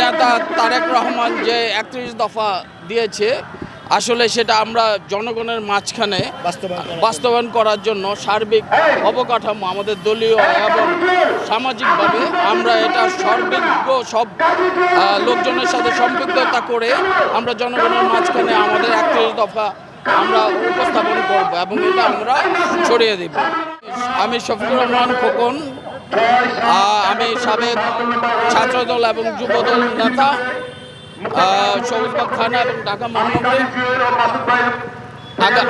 নেতা তারেক রহমান যে একত্রিশ দফা দিয়েছে, আসলে সেটা আমরা জনগণের মাঝখানে বাস্তবায়ন করার জন্য সার্বিক অবকাঠামো আমাদের দলীয় এবং সামাজিকভাবে আমরা এটা সর্বিজ্ঞ সব লোকজনের সাথে সম্পৃক্ততা করে আমরা জনগণের মাঝখানে আমাদের একত্রিশ দফা আমরা উপস্থাপন করব এবং এটা আমরা ছড়িয়ে দেব। আমি শফিকুর রহমান খোকন আমি সাবেক ছাত্রদল এবং যুবদল নেতা সবুজবাগ থানা এবং ঢাকা মহানগরী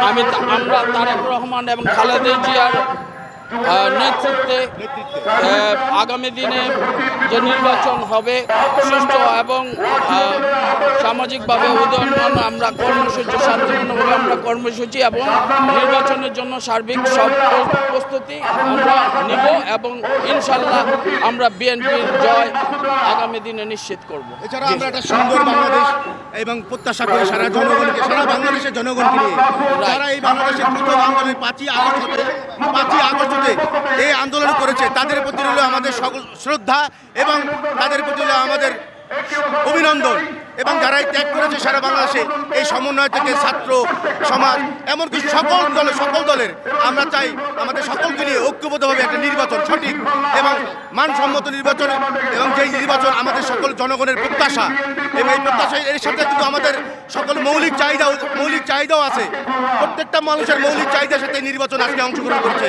আমি আমরা তারেক রহমান এবং খালেদা জিয়ার নেতৃত্বে আগামী দিনে যে নির্বাচন হবে, সুষ্ঠু এবং সামাজিকভাবে উদয়ন আমরা কর্মসূচি শান্তিপূর্ণভাবে আমরা কর্মসূচি এবং নির্বাচনের জন্য সার্বিক সব প্রস্তুতি আমরা নিব এবং ইনশাল্লাহ আমরা বিএনপির জয় আগামী দিনে নিশ্চিত করব। এছাড়া আমরা একটা সুন্দর বাংলাদেশ এবং প্রত্যাশা করে সারা জনগণকে সারা বাংলাদেশের জনগণকে নিয়ে। যারা এই বাংলাদেশের প্রথম আন্দোলন পাঁচই আগস্ট হতে পাঁচই আগস্ট হতে এই আন্দোলন করেছে তাদের প্রতি রইল আমাদের সকল শ্রদ্ধা এবং তাদের প্রতি রইল আমাদের অভিনন্দন। এবং যারা ত্যাগ করেছে সারা বাংলাদেশে, এই সমন্বয় থেকে ছাত্র, সমাজ, এমনকি সকল দলের সকল দলের, আমরা চাই আমাদের সকলকে নিয়ে ঐক্যবদ্ধভাবে একটা নির্বাচন সঠিক এবং মানসম্মত নির্বাচন এবং যেই নির্বাচন আমাদের সকল জনগণের প্রত্যাশা এবং এই প্রত্যাশা, এর সাথে কিন্তু আমাদের সকল মৌলিক চাহিদাও মৌলিক চাহিদাও আছে। প্রত্যেকটা মানুষের মৌলিক চাহিদার সাথে নির্বাচন আজকে অংশগ্রহণ করছে।